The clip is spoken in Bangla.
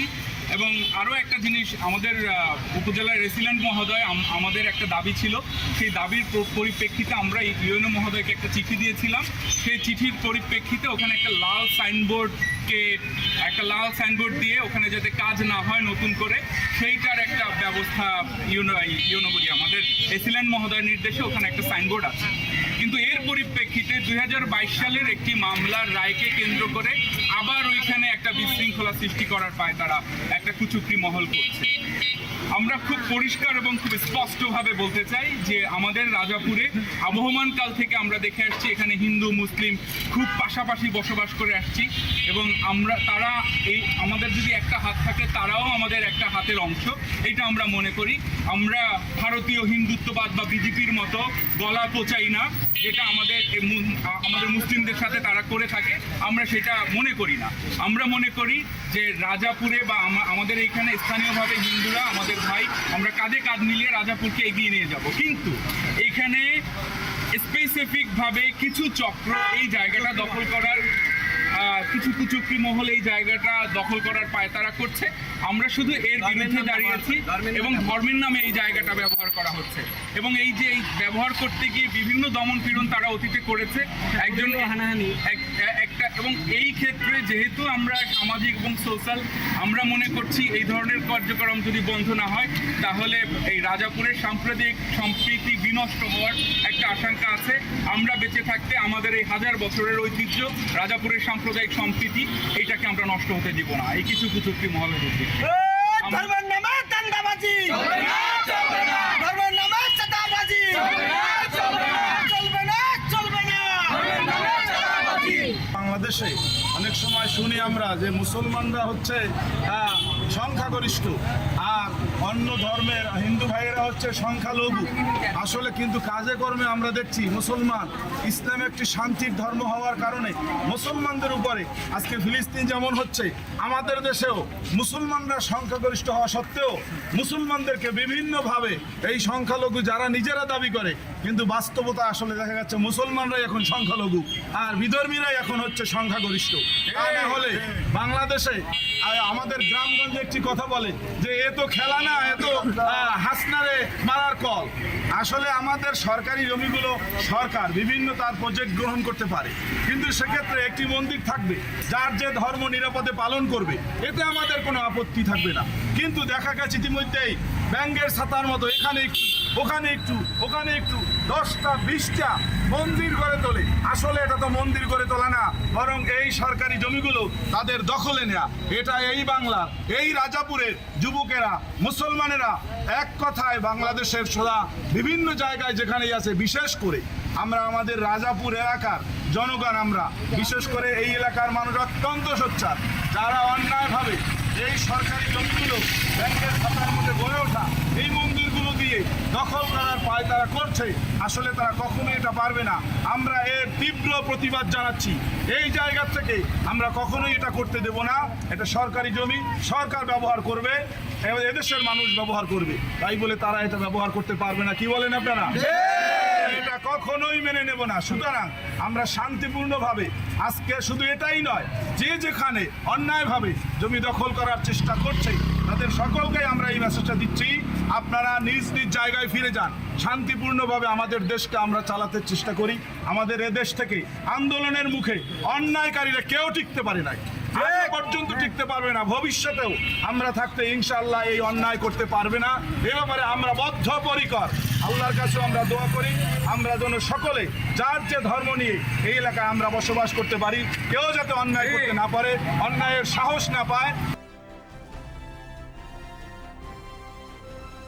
করেছি এবং আরও একটা জিনিস, আমাদের উপজেলার রেসিডেন্ট মহোদয় আমাদের একটা দাবি ছিল। সেই দাবির পরিপ্রেক্ষিতে আমরা ইউএনও মহোদয়কে একটা চিঠি দিয়েছিলাম। সেই চিঠির পরিপ্রেক্ষিতে ওখানে একটা লাল সাইনবোর্ডকে একটা লাল সাইনবোর্ড দিয়ে ওখানে যাতে কাজ না হয় নতুন করে, সেইটার একটা ব্যবস্থা ইউনো ইউনো বলি। আমাদের এসিল্যান্ড মহোদয়ের নির্দেশে ওখানে একটা সাইনবোর্ড আছে। কিন্তু এর পরিপ্রেক্ষিতে দুই হাজার বাইশ সালের একটি মামলার রায়কে কেন্দ্র করে আবার ওইখানে একটা বিশৃঙ্খলা সৃষ্টি করার পায় তারা, একটা কুচুকরি মহল করছে। আমরা খুব পরিষ্কার এবং খুব স্পষ্টভাবে বলতে চাই যে আমাদের রাজাপুরে আবহমান কাল থেকে আমরা দেখে আসছি, এখানে হিন্দু, মুসলিম খুব পাশাপাশি বসবাস করে আসছি এবং আমরা, তারা এই, আমাদের যদি একটা হাত থাকে, তারাও আমাদের একটা হাতের অংশ, এটা আমরা মনে করি। আমরা ভারতীয় হিন্দুত্ববাদ বা বিজেপির মতো গলা পচাই না, যেটা আমাদের আমাদের মুসলিমদের সাথে তারা করে থাকে, আমরা সেটা মনে করি না। আমরা মনে করি যে রাজাপুরে বা আমাদের এইখানে স্থানীয়ভাবে হিন্দুরা আমাদের ভাই, আমরা কাঁধে কাঁধ মিলিয়ে রাজাপুরকে এগিয়ে নিয়ে যাব। কিন্তু এইখানে স্পেসিফিকভাবে কিছু চক্র এই জায়গাটা দখল করার কিছু কুচুক্রি মহল এই জায়গাটা দখল করার পায়তারা করছে। আমরা শুধু এর বিরুদ্ধে দাঁড়িয়েছি এবং ধর্মের নামে এই জায়গাটা ব্যবহার করা হচ্ছে। এবং এই যে এই ব্যবহার করতে গিয়ে বিভিন্ন দমন পীড়ন তারা অতীতে করেছে। একজন হানাহানি। একটা এবং এই ক্ষেত্রে যেহেতু আমরা সামাজিক এবং সোশ্যাল আমরা মনে করছি এই ধরনের কার্যক্রম যদি বন্ধ না হয় তাহলে এই রাজাপুরের সাম্প্রদায়িক সম্প্রীতি বিনষ্ট হওয়ার একটা আশঙ্কা আছে। আমরা বেঁচে থাকতে আমাদের এই হাজার বছরের ঐতিহ্য রাজাপুরের সাম্প্রদায়িক সম্প্রীতি এইটাকে আমরা নষ্ট হতে দিব না। এই কিছু কুচুক্তি মহলের উদ্দেশ্যে। ধর্মের নামে ধর্মের নামে চাঁদাবাজি। চলবে না চলবে না। বাংলাদেশে অনেক সময় শুনি আমরা যে মুসলমানরা হচ্ছে সংখ্যাগরিষ্ঠ। আর অন্য ধর্মের হিন্দু ভাইয়েরা হচ্ছে সংখ্যালঘু। আসলে কিন্তু কাজে কর্মে আমরা দেখছি মুসলমান ইসলাম একটি শান্তির ধর্ম হওয়ার কারণে মুসলমানদের উপরে আজকে ফিলিস্তিন যেমন হচ্ছে, আমাদের দেশেও মুসলমানরা সংখ্যাগরিষ্ঠ হওয়া সত্ত্বেও মুসলমানদেরকে বিভিন্নভাবে এই সংখ্যালঘু যারা নিজেরা দাবি করে কিন্তু বাস্তবতা আসলে দেখা যাচ্ছে মুসলমানরাই এখন সংখ্যালঘু আর বিধর্মীরাই এখন হচ্ছে সংখ্যাগরিষ্ঠ। তা না হলে বাংলাদেশে আমাদের গ্রামগঞ্জে একটি কথা বলে যে এ তো খেলা না এ তো হাসনারে মারার কল। আসলে আমাদের সরকারি জমিগুলো সরকার বিভিন্ন তার প্রজেক্ট গ্রহণ করতে পারে। কিন্তু সেক্ষেত্রে একটি মন্দির থাকবে যার যে ধর্ম নিরাপদে পালন করবে এতে আমাদের কোনো আপত্তি থাকবে না। কিন্তু দেখা গেছে ইতিমধ্যেই ব্যাঙ্গের ছাতার মতো এখানে ওখানে একটু ওখানে একটু, দশটা, বিশটা মন্দির করে তোলে। আসলে এটা তো মন্দির করে তোলা না, বরং এই সরকারি জমিগুলো তাদের দখলে নেয়া। এটা এই বাংলা, এই রাজাপুরের যুবকেরা, মুসলমানেরা এক কথায় বাংলাদেশের সোজা বিভিন্ন জায়গায় যেখানেই আছে, বিশেষ করে আমরা আমাদের রাজাপুর এলাকার জনগণ আমরা, বিশেষ করে এই এলাকার মানুষ অত্যন্ত সোচ্চার। যারা অন্যায়ভাবে এই সরকারি জমিগুলো ব্যাংকের খাতার মধ্যে গড়ে ওঠা, এই মন্দিরগুলো দিয়ে দখল করার পায় তারা করছে আসলে তারা কখনোই এটা পারবে না। আমরা এর তীব্র প্রতিবাদ জানাচ্ছি। এই জায়গা থেকে আমরা কখনোই এটা করতে দেব না। এটা সরকারি জমি সরকার ব্যবহার করবে এবং এদেশের মানুষ ব্যবহার করবে। তাই বলে তারা এটা ব্যবহার করতে পারবে না। কি বলেন আপনারা? এটা কখনোই মেনে নেব না। সুতরাং আমরা শান্তিপূর্ণভাবে আজকে শুধু এটাই নয় যে যেখানে অন্যায়ভাবে জমি দখল করার চেষ্টা করছে তাদের সকলকে আমরা এই মেসেজটা দিচ্ছি, আপনারা নিজ নিজ জায়গায় ফিরে যান। শান্তিপূর্ণভাবে আমাদের দেশকে আমরা চালাতে চেষ্টা করি। আমাদের এদেশ থেকে আন্দোলনের মুখে অন্যায়কারীরা কেউ টিকতে পারে নাই। পর্যন্ত টিকতে পারবে না, ভবিষ্যতেও আমরা থাকতে ইনশাল্লাহ এই অন্যায় করতে পারবে না। এ ব্যাপারে আমরা বদ্ধপরিকর। আল্লাহর কাছে আমরা দোয়া করি। আমরা যেন সকলে, যার যে ধর্ম নিয়ে এই এলাকায় আমরা বসবাস করতে পারি, কেউ যাতে অন্যায় করতে না পারে, অন্যায়ের সাহস না পায়